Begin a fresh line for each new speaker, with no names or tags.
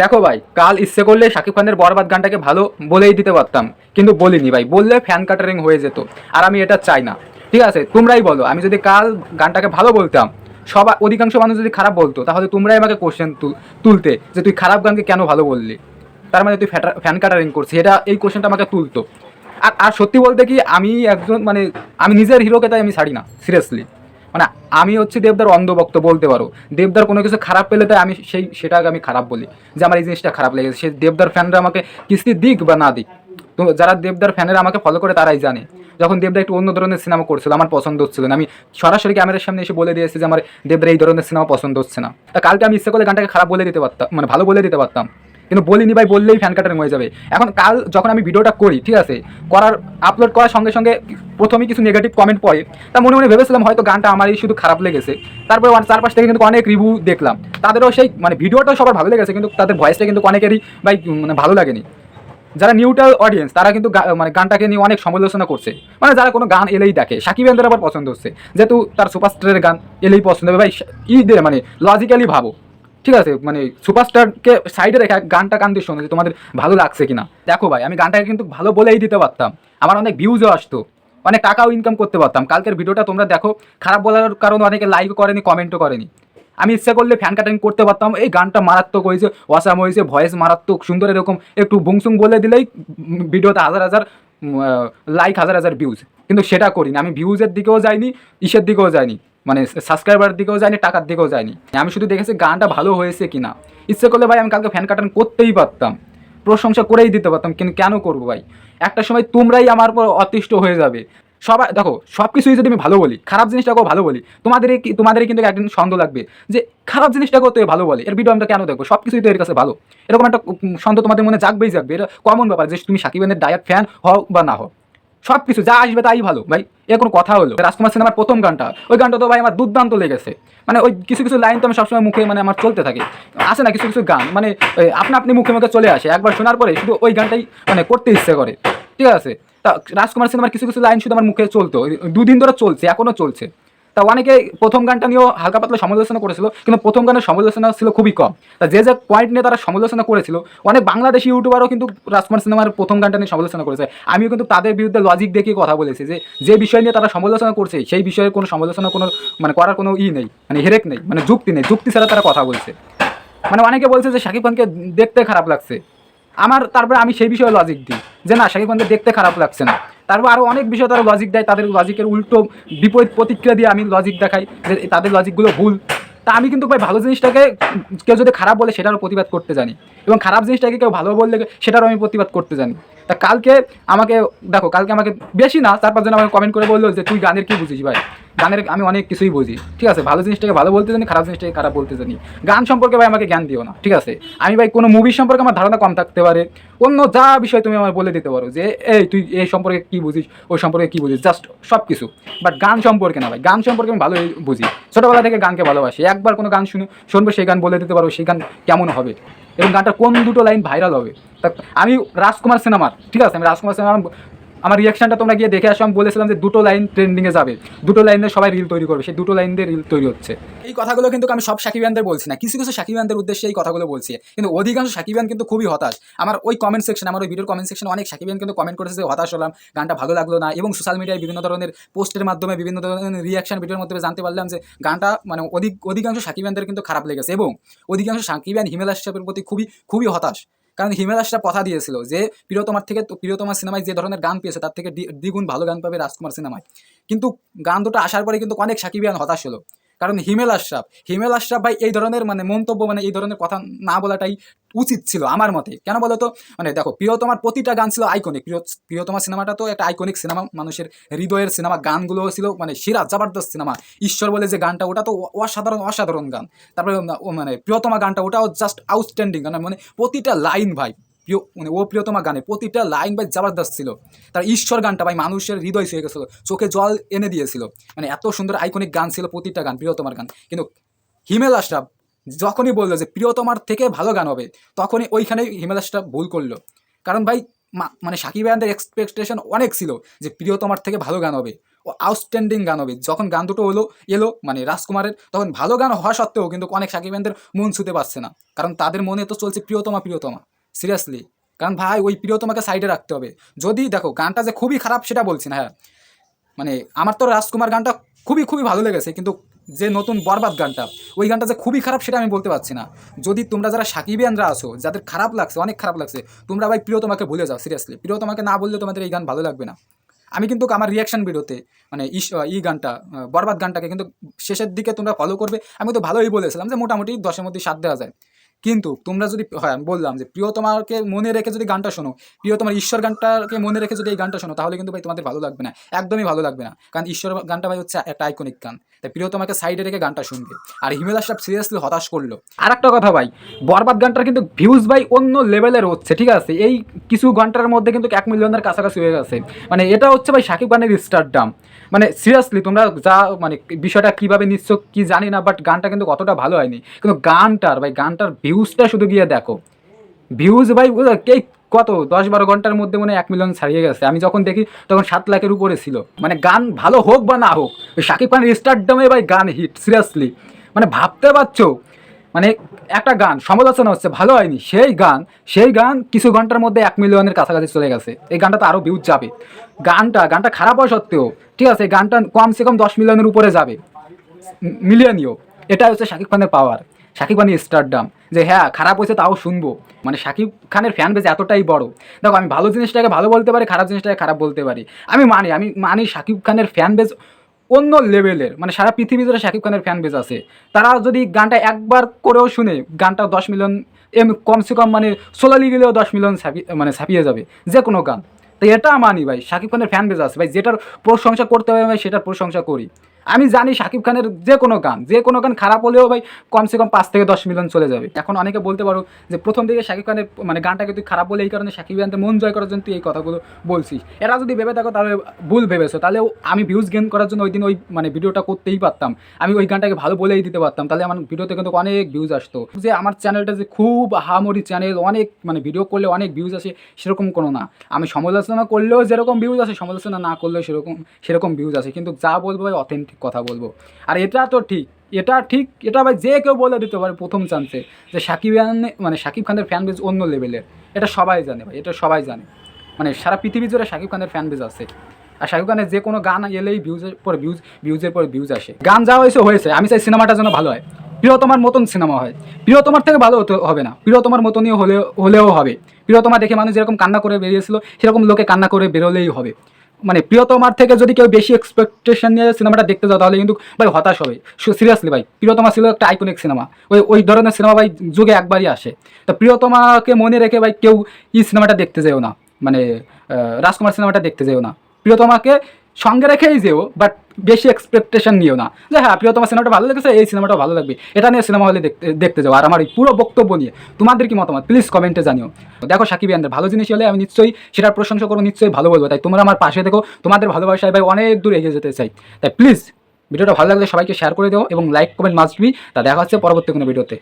দেখো ভাই, কাল ইচ্ছে করলে শাকিব খানের বরবাদ গানটাকে ভালো বলেই দিতে পারতাম, কিন্তু বলিনি ভাই, বললে ফ্যান কাটারিং হয়ে যেত, আর আমি এটা চাই না। ঠিক আছে, তোমরাই বলো, আমি যদি কাল গানটাকে ভালো বলতাম সবাই অধিকাংশ মানুষ যদি খারাপ বলতো, তাহলে তোমরাই আমাকে কোশ্চেন তুলতে যে তুই খারাপ গানকে কেন ভালো বললি? তার মানে তুই ফ্যান কাটারিং করছিস, এটা, এই কোশ্চেনটা আমাকে তুলতো। আর আর সত্যি বলতে কি, আমি একজন মানে আমি নিজের হিরোকে তাই আমি ছাড়ি না সিরিয়াসলি মানে আমি হচ্ছে দেবদার অন্ধভক্ত, বলতে পারো। দেবদার কোনো কিছু খারাপ পেলে তাই আমি সেই, সেটাকে আমি খারাপ বলি। যে আমার এই জিনিসটা খারাপ লেগেছে। সে দেবদার ফ্যানরা আমাকে কিস্তি দিক বা না দিক। তো যারা দেবদার ফ্যানেরা আমাকে ফলো করে তারাই জানে। যখন দেবদা একটু অন্য ধরনের সিনেমা করছিল, আমার পছন্দ হচ্ছিল না। আমি সরাসরি ক্যামেরার সামনে এসে বলে দিয়েছি যে আমার দেবদার এই ধরনের সিনেমা পছন্দ হচ্ছে না। তা কালকে আমি ইচ্ছে করলে গানটাকে খারাপ বলে দিতে পারতাম মানে ভালো বলে দিতে পারতাম। কিন্তু বলিনি ভাই, বললেই ফ্যান কাটারিং হয়ে যাবে। এখন কাল যখন আমি ভিডিওটা করি, ঠিক আছে, করার আপলোড করার সঙ্গে সঙ্গে প্রথমেই কিছু নেগেটিভ কমেন্ট পড়ে। তা মনে মনে ভেবেছিলাম হয়তো গানটা আমারই শুধু খারাপ লেগেছে। তারপরে চারপাশ থেকে কিন্তু অনেক রিভিউ দেখলাম। তাদেরও সেই মানে ভিডিওটাও সবার ভালো লেগেছে, কিন্তু তাদের ভয়েসটা কিন্তু অনেকেরই, ভাই মানে ভালো লাগেনি। যারা নিউট্রাল অডিয়েন্স তারা কিন্তু মানে গানটাকে নিয়ে অনেক সমালোচনা করছে। মানে যারা কোনো গান এলেই দেখে, সাকিব আবার পছন্দ হচ্ছে। যেহেতু তার সুপারস্টারের গান এলেই পছন্দ হবে, ভাই ঈদের মানে লজিক্যালি ভাবো। ঠিক আছে মানে সুপারস্টারকে সাইডে রেখে গানটা কান দিয়ে শোনো যে তোমাদের ভালো লাগছে কিনা? দেখো ভাই, আমি গানটাকে কিন্তু ভালো বলেই দিতে পারতাম। আমার অনেক ভিউজও আসতো, অনেক টাকাও ইনকাম করতে পারতাম। কালকের ভিডিওটা তোমরা দেখো, খারাপ বলার কারণে অনেকে লাইকও করেনি কমেন্টও করেনি। আমি ইচ্ছা করলে ফ্যান কাটিং করতে পারতাম, এই গানটা মারাত্মক হয়েছে, অসাম হয়েছে ভয়েস মারাত্মক, সুন্দর এরকম, একটু বুংসুং বলে দিলেই ভিডিওতে হাজার হাজার লাইক হাজার হাজার ভিউজ কিন্তু সেটা করিনি, আমি ভিউজের দিকেও যাইনি, ইসের দিকেও যাইনি। মানে সাবস্ক্রাইবার দিকেও যায়নি, টাকার দিকেও যায়নি। আমি শুধু দেখেছি গানটা ভালো হয়েছে কিনা। ইচ্ছে করলে ভাই আমি কালকে ফ্যান কাটান করতেই পারতাম। প্রশংসা করেই দিতে পারতাম কিন্তু কেন করব ভাই? একটা সময় তোমরাই আমার উপর অতিষ্ঠ হয়ে যাবে। সবাই দেখো সব কিছুই যদি আমি ভালো বলি, খারাপ জিনিসটাকেও ভালো বলি তোমাদের তোমাদের কিন্তু একদিন সন্দেহ লাগবে যে খারাপ জিনিসটাকেও তো ভালো বলে। এর ভিডিও আমরা কেন দেখব? সব কিছুই তো এর কাছে ভালো। এরকম একটা সন্দেহ তোমাদের মনে জাগবেই জাগবে। এটা কমন ব্যাপার যে তুমি সাকিবের ডায়াত ফ্যান হও বা না হও। সব কিছু যা আসবে তাই ভালো। ভাই, এ কোনো কথা হলো? রাজকুমার সিনেমার প্রথম গানটা, ওই গানটা তো ভাই আমার দুর্দান্ত লেগেছে। মানে ওই কিছু কিছু লাইন তো আমি সবসময় মুখে মানে আমার চলতে থাকে। আসে না কিছু কিছু গান মানে আপনি আপনা মুখে মুখে চলে আসে। একবার শোনার পরে শুধু ওই গানটাই মানে করতে ইচ্ছে করে। ঠিক আছে? তা, রাজকুমার সিনেমার কিছু কিছু লাইন শুধু আমার মুখে চলতো। দুদিন ধরে চলছে এখনও চলছে। তা অনেকে প্রথম গানটা নিয়েও হালকা পাতলা সমালোচনা করেছিল, কিন্তু প্রথম গানের সমালোচনা ছিল খুবই কম। তা যে যে পয়েন্ট নিয়ে তারা সমালোচনা করেছিল, অনেক বাংলাদেশি ইউটিউবারও কিন্তু রাজকুমার সিনেমার প্রথম গানটা নিয়ে সমালোচনা করেছে। আমিও কিন্তু তাদের বিরুদ্ধে লজিক দেখিয়ে কথা বলেছি যে যে বিষয় নিয়ে তারা সমালোচনা করছে, সেই বিষয়ে কোনো সমালোচনা, কোনো মানে করার কোনো ই নেই মানে হেরেক নেই মানে যুক্তি নেই, যুক্তি ছাড়া তারা কথা বলছে। মানে অনেকে বলছে যে, শাকিব খানকে দেখতে খারাপ লাগছে। আমার তারপরে আমি সেই বিষয়ে লজিক দিই যে, না, শাকিব খানকে দেখতে খারাপ লাগছে না। তারপর আরও অনেক বিষয় তারা লজিক দেয়, তাদের লজিকের উল্টো বিপরীত প্রতিক্রিয়া দিয়ে আমি লজিক দেখাই যে তাদের লজিকগুলো ভুল। তা আমি কিন্তু ভাই ভালো জিনিসটাকে কেউ যদি খারাপ বলে সেটারও প্রতিবাদ করতে জানি এবং খারাপ জিনিসটাকে কেউ ভালো বললে সেটারও আমি প্রতিবাদ করতে জানি। তা কালকে আমাকে, দেখো, কালকে আমাকে বেশি না, চার পাঁচজন আমাকে কমেন্ট করে বলল যে, তুই গানের কি বুঝিস ভাই? গানের আমি অনেক কিছুই বুঝি, ঠিক আছে? ভালো জিনিসটাকে ভালো বলতে জানি, খারাপ জিনিসটাকে খারাপ বলতে জানি। গান সম্পর্কে ভাই আমাকে জ্ঞান দিও না, ঠিক আছে? আমি ভাই কোনো মুভি সম্পর্কে আমার ধারণা কম থাকতে পারে। অন্য যা বিষয় তুমি আমার বলে দিতে পারো যে, এই, তুই এই সম্পর্কে কি বুঝিস? ওই সম্পর্কে কি বুঝিস? জাস্ট সব কিছু বাট গান সম্পর্কে না ভাই, গান সম্পর্কে আমি ভালোই বুঝি। ছোটোবেলা থেকে গানকে ভালোবাসি। একবার কোনো গান শুনে, শুনব, সেই গান বলে দিতে পারো, সেই গান কেমন হবে? এবং গানটা কোন দুটো লাইন ভাইরাল হবে? তা আমি রাজকুমার সিনেমার, ঠিক আছে? আমি রাজকুমার সিনেমার আমার রিয়াকশনটা তোমরা গিয়ে দেখে আসো। আমি বলেছিলাম যে দুটো লাইন ট্রেন্ডিংয়ে যাবে। দুটো লাইনে সবাই রিল তৈরি করবে। সেই দুটো লাইন দিয়ে রিল তৈরি হচ্ছে। এই কথাগুলো কিন্তু আমি সব সাকিবানদের বলছি না। কিছু কিছু সাকিবানদের উদ্দেশ্যে এই কথাগুলো বলছি। কিন্তু অধিকাংশ সাকিবান কিন্তু খুবই হতাশ। আমার ওই কমেন্ট সেকশন আমার ওই ভিডিওর কমেন্ট সেকশনে অনেক সাকিবান কিন্তু কমেন্ট করেছে যে, হতাশ হলাম, গানটা ভালো লাগল না। এবং সোশ্যাল মিডিয়ায় বিভিন্ন ধরনের পোস্টের মাধ্যমে, বিভিন্ন ধরনের রিয়াকশন ভিডিওর মাধ্যমে জানতে পারলাম যে, গানটা মানে অধিক, অধিকাংশ সাকিবানদের কিন্তু খারাপ লেগেছে। এবং অধিকাংশ সাকিবান হিমেল আশরাফের প্রতি খুবই খুবই হতাশ। কারণ হিমেল আসটা কথা দিয়েছিল যে, প্রিয়তমার থেকে প্রিয়তমার সিনেমায় যে ধরনের গান পেয়েছে, তার থেকে দ্বি- দ্বিগুণ ভালো গান পাবে রাজকুমার সিনেমায়। কিন্তু গান দুটো আসার পরে কিন্তু অনেক সাকিবিয়ান হতাশ হলো। কারণ হিমেল আশরাফ হিমেল আশরাফ ভাই এই ধরনের মানে মন্তব্য মানে এই ধরনের কথা না বলাটাই উচিত ছিল আমার মতে। কেন বলো তো মানে দেখো, প্রিয়তমার প্রতিটা গান ছিল আইকনিক প্রিয়, প্রিয়তমা সিনেমাটা তো একটা আইকনিক সিনেমা। মানুষের হৃদয়ের সিনেমা গানগুলো ছিল মানে সেরা, জবরদস্ত সিনেমা। ঈশ্বর বলে যে গানটা, ওটা তো অসাধারণ অসাধারণ গান। তারপরে মানে প্রিয়তমা গানটা, ওটাও জাস্ট আউটস্ট্যান্ডিং মানে প্রতিটা লাইন ভাই। প্রিয় মানে ও প্রিয়তমা গানে প্রতিটা লাইন ভাই জবরদস্ত ছিল। তার ঈশ্বর গানটা ভাই মানুষের হৃদয় ছুঁয়ে গেছিল, চোখে জল এনে দিয়েছিল। মানে এত সুন্দর আইকনিক গান ছিল প্রতিটা গান প্রিয়তমার গান। কিন্তু হিমেল আশরাফ যখনই বলল যে প্রিয়তমার থেকে ভালো গান হবে, তখনই ওইখানেই হিমেল আশরাফ ভুল করল। কারণ ভাই মানে সাকিব আয়ানদের এক্সপেকটেশন অনেক ছিল যে প্রিয়তমার থেকে ভালো গান হবে, ও আউটস্ট্যান্ডিং গান হবে। যখন গান দুটো হলো, এলো মানে রাজকুমারের, তখন ভালো গান হওয়া সত্ত্বেও কিন্তু অনেক সাকিব আয়ানদের মন ছুতে পারছে না। কারণ তাদের মনে তো চলছে প্রিয়তমা প্রিয়তমা। সিরিয়াসলি কারণ ভাই, ওই প্রিয় তোমাকে সাইডে রাখতে হবে। যদি দেখো, গানটা যে খুবই খারাপ সেটা বলছি না হ্যাঁ। মানে আমার তো রাজকুমার গানটা খুবই খুবই ভালো লেগেছে, কিন্তু যে নতুন বরবাদ গানটা, ওই গানটা যে খুবই খারাপ সেটা আমি বলতে পারছি না। যদি তোমরা যারা সাকিবিয়ানরা আছো, যাদের খারাপ লাগছে, অনেক খারাপ লাগছে, তোমরা ভাই প্রিয় তোমাকে ভুলে যাও সিরিয়াসলি প্রিয় তোমাকে না বললে তোমাদের এই গান ভালো লাগবে না। আমি কিন্তু আমার রিয়াকশন ভিডিওতে মানে ই গানটা বরবাদ গানটাকে কিন্তু শেষের দিকে তোমরা ফলো করবে। আমি তো ভালোই বলেছিলাম যে মোটামুটি দশের মধ্যে সাত দেওয়া যায়। কিন্তু তোমরা যদি, হয়, আমি বললাম যে প্রিয়তমাকে মনে রেখে যদি গানটা শোনো প্রিয়তমার ঈশ্বর গানটাকে মনে রেখে যদি এই গানটা শোনো, তাহলে কিন্তু ভাই তোমাদের ভালো লাগবে না, একদমই ভালো লাগবে না। কারণ ঈশ্বর গানটা ভাই হচ্ছে একটা আইকনিক গান। তাই প্রিয়তমাকে সাইডে রেখে গানটা শুনবে। আর হিমেল আশরাফ সিরিয়াসলি হতাশ করল। আর একটা কথা ভাই, বরবাদ গানটার কিন্তু ভিউজ ভাই অন্য লেভেলের হচ্ছে, ঠিক আছে? এই কিছু ঘণ্টার মধ্যে কিন্তু এক মিলিয়নের কাছাকাছি হয়ে গেছে। মানে এটা হচ্ছে ভাই সাকিব খানের স্টার ডাম মানে সিরিয়াসলি তোমরা যা মানে বিষয়টা কীভাবে নিচ্ছ কি জানি না বাট গানটা কিন্তু কতটা ভালো হয়নি। কিন্তু গানটার, ভাই গানটার ভিউজটা শুধু গিয়ে দেখো। ভিউজ ভাই কে কত? দশ বারো ঘণ্টার মধ্যে মনে এক মিলিয়ন ছাড়িয়ে গেছে। আমি যখন দেখি, তখন সাত লাখের উপরে ছিল। মানে গান ভালো হোক বা না হোক শাকিব খানের স্টারডামে ভাই গান হিট সিরিয়াসলি মানে ভাবতে পারছ? মানে একটা গান, সমালোচনা হচ্ছে, ভালো হয়নি, সেই গান সেই গান কিছু ঘণ্টার মধ্যে এক মিলিয়নের কাছাকাছি চলে গেছে। এই গানটা তো আরও ভিউজ যাবে। গানটা গানটা খারাপ হওয়া সত্ত্বেও, ঠিক আছে গানটা কমসে কম দশ মিলিয়নের উপরে যাবে। মিলিয়নীয় এটা হচ্ছে শাকিব খানের পাওয়ার শাকিব খানের স্টারডাম যে হ্যাঁ খারাপ হয়েছে তাও শুনব। মানে শাকিব খানের ফ্যান বেজ এতটাই বড়। দেখো, আমি ভালো জিনিসটাকে ভালো বলতে পারি, খারাপ জিনিসটাকে খারাপ বলতে পারি। আমি মানি আমি মানি শাকিব খানের ফ্যান বেজ অন্য লেভেলের মানে সারা পৃথিবী জুড়ে শাকিব খানের ফ্যান বেজ আছে। তারা যদি গানটা একবার করেও শুনে, গানটা দশ মিলিয়ন এম কমসে কম মানে সোলালি গেলেও দশ মিলিয়ন মানে ছাপিয়ে যাবে, যে কোনো গান। তো এটা মানি ভাই শাকিব খানের ফ্যান বেজ আছে। ভাই, যেটার প্রশংসা করতে হবে ভাই সেটার প্রশংসা করি। আমি জানি শাকিব খানের যে কোনো গান, যে কোনো গান খারাপ হলেও ভাই কমসে কম পাঁচ থেকে দশ মিলিয়ন চলে যাবে। এখন অনেকে বলতে পারো যে প্রথম দিকে শাকিব খানের মানে গানটাকে তুই খারাপ বলে এই কারণে শাকিব খানকে মন জয় করার জন্য তুই এই কথাগুলো বলছিস। এরা যদি ভেবে থাকো তাহলে ভুল ভেবেছো। তাহলে আমি ভিউজ গেন করার জন্য ওই দিন ওই মানে ভিডিওটা করতেই পারতাম। আমি ওই গানটাকে ভালো বলেই দিতে পারতাম। তাহলে আমার ভিডিওতে কিন্তু অনেক ভিউজ আসতো। যে আমার চ্যানেলটা যে খুব হামরি চ্যানেল অনেক মানে ভিডিও করলে অনেক ভিউজ আসে, সেরকম কোনো না। আমি সমালোচনা করলেও যেরকম ভিউজ আসে, সমালোচনা না করলেও সেরকম সেরকম ভিউজ আসে। কিন্তু যা বলব ভাই অথেন্টিক কথা বলব। আর এটা তো ঠিক, এটা ঠিক, এটা ভাই যে কেউ বলে দিতে পারে প্রথম চান্সে যে সাকিব খান মানে সাকিব খানের ফ্যান বেজ অন্য লেভেলের এটা সবাই জানে ভাই, এটা সবাই জানে। মানে সারা পৃথিবী জুড়ে সাকিব খানের ফ্যান বেজ আছে। আর শাকিব খানের যে কোনো গান এলেই ভিউজের পর ভিউজ ভিউজের পর ভিউজ আসে। গান যা হয়েছে হয়েছে। আমি চাই সিনেমাটা যেন ভালো হয়। প্রিয়তমার মতন সিনেমা হয়। প্রিয়তমার থেকে ভালো হতে হবে না। প্রিয়তমার মতনই হলে হলেও হবে। প্রিয়তমা দেখে মানুষ যেরকম কান্না করে বেরিয়েছিল, সেরকম লোকে কান্না করে বেরোলেই হবে। মানে প্রিয়তমার থেকে যদি কেউ বেশি এক্সপেকটেশন নিয়ে সিনেমাটা দেখতে যাও, তাহলে কিন্তু ভাই হতাশ হবে। সিরিয়াসলি ভাই, প্রিয়তমা ছিল একটা আইকনিক সিনেমা ওই ওই ধরনের সিনেমা ভাই যুগে একবারই আসে। তো প্রিয়তমাকে মনে রেখে ভাই কেউ এই সিনেমাটা দেখতে যেও না। মানে রাজকুমার সিনেমাটা দেখতে যেও না। প্রিয়তমাকে সঙ্গে রেখেই যেও বাট বেশি এক্সপেকটেশন নিও না। যে হ্যাঁ প্রিয়তমা সিনেমাটা ভালো লেগেছে, এই সিনেমাটা ভালো লাগবে। এটা নিয়ে সিনেমা হলে দেখতে দেখতে যাও। আর আমার এই পুরো বক্তব্য নিয়ে, তোমাদের কি মতামত? প্লিজ কমেন্টে জানিও। দেখো সাকিব ইয়ানদের, ভালো জিনিস হলে আমি নিশ্চয়ই সেটার প্রশংসা করব, নিশ্চয়ই ভালো বলব। তাই তোমরা আমার পাশে দেখো তোমাদের ভালোবাসায় ভাই অনেক দূর এগিয়ে যেতে চাই। তাই প্লিজ ভিডিওটা ভালো লাগলে সবাইকে শেয়ার করে দেও এবং লাইক কমেন্ট মাস্ট বি তা দেখা হচ্ছে পরবর্তী কোনো ভিডিওতে।